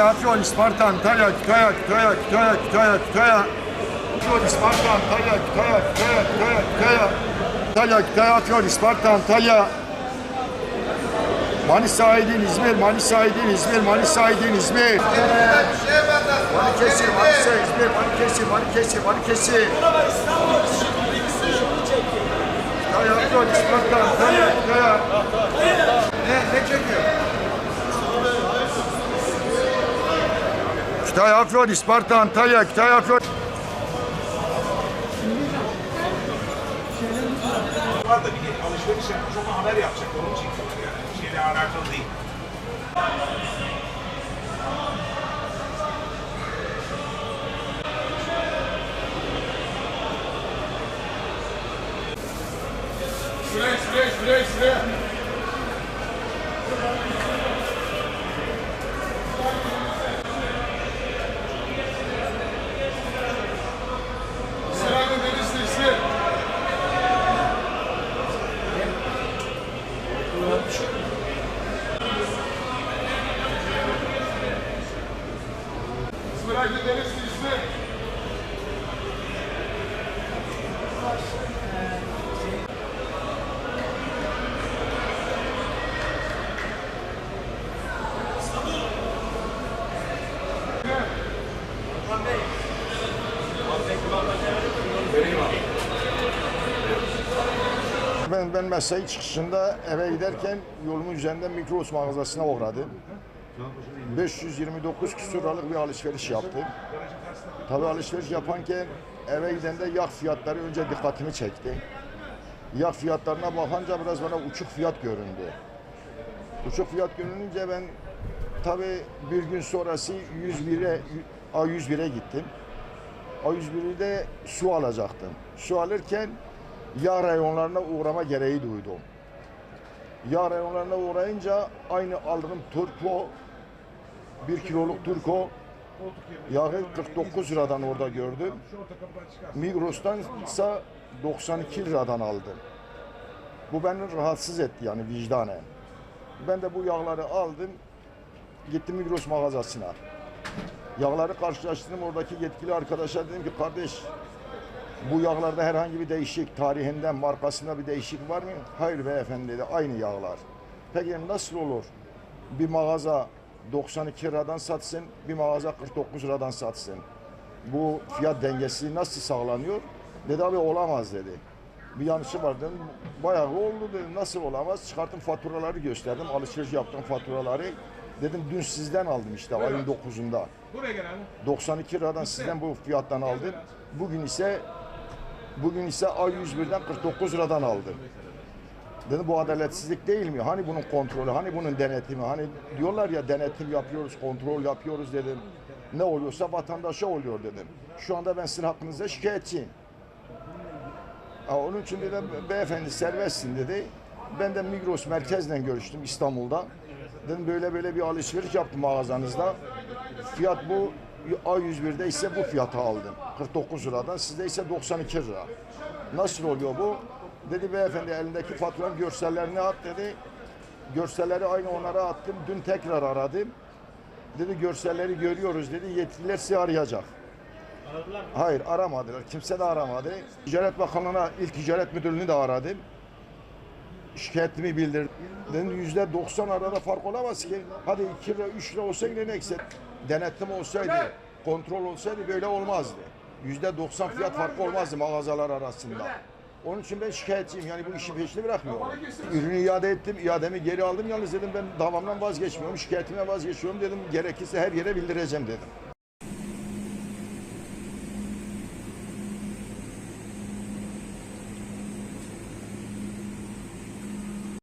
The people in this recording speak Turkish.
Afyon, Isparta, Antalya, Kütahya, Kütahya, Kütahya, Kütahya, Kütahya. Afyon, Isparta, Antalya, Kütahya, Kütahya, Kütahya, Kütahya. Antalya, Kütahya, Afyon, Isparta, Antalya. Manisa, Aydın, İzmir, Manisa, Aydın, İzmir, Manisa, Aydın, İzmir. Balıkesir, Manisa, İzmir, Balıkesir, Balıkesir, Balıkesir. Kütahya, Afyon, Isparta, Antalya, Kütahya. Ne, ne çekiyor? Kütahya, Afyon, Isparta, Antalya, Kütahya, Afyon. Var da bir de alışveriş yapmış ona haber yapacak. Onu çekiyorlar yani. Şeyle alakalı değil. Şuraya, şuraya, şuraya, şuraya. Ben, ben mesai çıkışında eve giderken yolumun üzerinde Migros mağazasına uğradım. 529 küsur liralık bir alışveriş yaptım. Tabi alışveriş yapanken eve giden de yak fiyatları önce dikkatimi çekti. Yak fiyatlarına bakınca biraz bana uçuk fiyat göründü. Uçuk fiyat görününce ben tabi bir gün sonrası 101'e A101'e gittim. A101'i de su alacaktım. Su alırken yağ rayonlarına uğrama gereği duydum. Yağ rayonlarına uğrayınca aynı aldığım turpo 1 kiloluk Turko yağı 49 liradan orada gördüm. Migros'tan ise 92 liradan aldım. Bu beni rahatsız etti yani vicdanen. Ben de bu yağları aldım. Gittim Migros mağazasına. Yağları karşılaştırdım oradaki yetkili arkadaşa dedim ki kardeş bu yağlarda herhangi bir değişik tarihinden markasında bir değişik var mı? Hayır beyefendi dedi aynı yağlar. Peki nasıl olur? Bir mağaza 92 liradan satsın, bir mağaza 49 liradan satsın. Bu fiyat dengesi nasıl sağlanıyor? Dedi abi olamaz dedi. Bir yanlışı var dedim. Bayağı oldu dedim. Nasıl olamaz? Çıkarttım faturaları gösterdim. Alışveriş yaptım faturaları. Dedim dün sizden aldım işte ayın 9'unda. Buraya gel abi. 92 liradan sizden bu fiyattan aldım. Bugün ise bugün ise A101'den 49 liradan aldım. Dedim bu adaletsizlik değil mi? Hani bunun kontrolü, hani bunun denetimi? Hani diyorlar ya denetim yapıyoruz, kontrol yapıyoruz dedim. Ne oluyorsa vatandaşa oluyor dedim. Şu anda ben sizin hakkınızda şikayetçiyim. Ha, onun için dedim beyefendi serbestsin dedi. Ben de Migros merkezle görüştüm İstanbul'da. Dedim böyle böyle bir alışveriş yaptım mağazanızda. Fiyat bu A101'de ise bu fiyata aldım. 49 liradan sizde ise 92 lira. Nasıl oluyor bu? Dedi beyefendi elindeki faturanın görsellerini at dedi. Görselleri aynı onlara attım. Dün tekrar aradım. Dedi görselleri görüyoruz dedi. Yetkililer sizi arayacak. Hayır aramadılar. Kimse de aramadı. Ticaret Bakanlığı'na ilk ticaret müdürlüğünü de aradım. Şikayetimi bildirdim. Dedim yüzde 90 arada fark olamaz ki. Hadi 2 lira 3 lira olsa yine neyse. Denetim olsaydı, kontrol olsaydı böyle olmazdı. Yüzde 90 fiyat farkı olmazdı mağazalar arasında. Onun için ben şikayetçiyim. Yani bu işi peşini bırakmıyorum. Ürünü iade ettim. iademi geri aldım. Yalnız dedim ben davamdan vazgeçmiyorum. Şikayetime vazgeçiyorum dedim. Gerekirse her yere bildireceğim dedim.